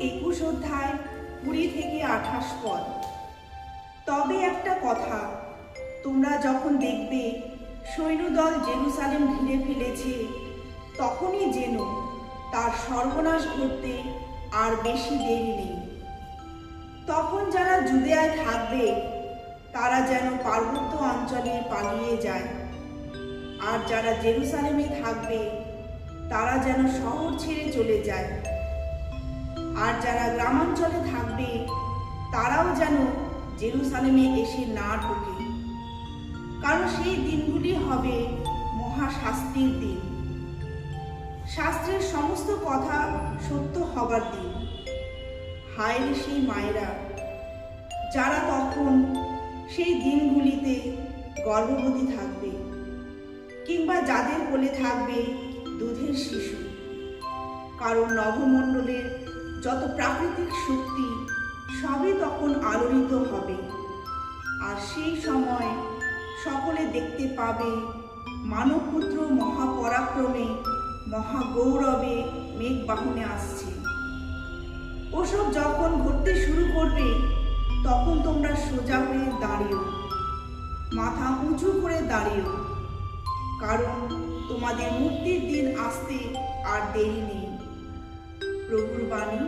একুশ অধ্যায় কুড়ি থেকে আঠাশ পদ। তবে একটা কথা, তোমরা যখন দেখবে সৈন্যদল জেরুসালেম ঘিরে ফেলেছে, তখনই যেন তার সর্বনাশ ঘটতে আর বেশি দেরি নেই। তখন যারা জুদেয়ায় থাকবে, তারা যেন পার্বত্য অঞ্চলে পালিয়ে যায়। আর যারা জেরুসালেমে থাকবে, তারা যেন শহর ছেড়ে চলে যায়। আর যারা গ্রামাঞ্চলে থাকবে, তারাও যেন জেরুসালেমে এসে না ঢোকে। কারণ সেই দিনগুলি হবে মহাশাস্তির দিন। শাস্ত্রের সমস্ত কথা সত্য হবার দিন। হায় সেই মায়েরা, যারা তখন সেই দিনগুলিতে গর্ভবতী থাকবে কিংবা যাদের কোলে থাকবে দুধের শিশু। কারণ নভমণ্ডলের যত প্রাকৃতিক শক্তি সবই তখন আলোড়িত হবে। আর সেই সময় সকলে দেখতে পাবে মানবপুত্র মহাপরাক্রমে, মহাগৌরবে মেঘ বাহনে আসছে। ওসব যখন ঘটতে শুরু করবে, তখন তোমরা সোজা হয়ে দাঁড়িও, মাথা উঁচু করে দাঁড়িও। কারণ তোমাদের মুক্তির দিন আসতে আর দেরি নেই। প্রভুর বাণী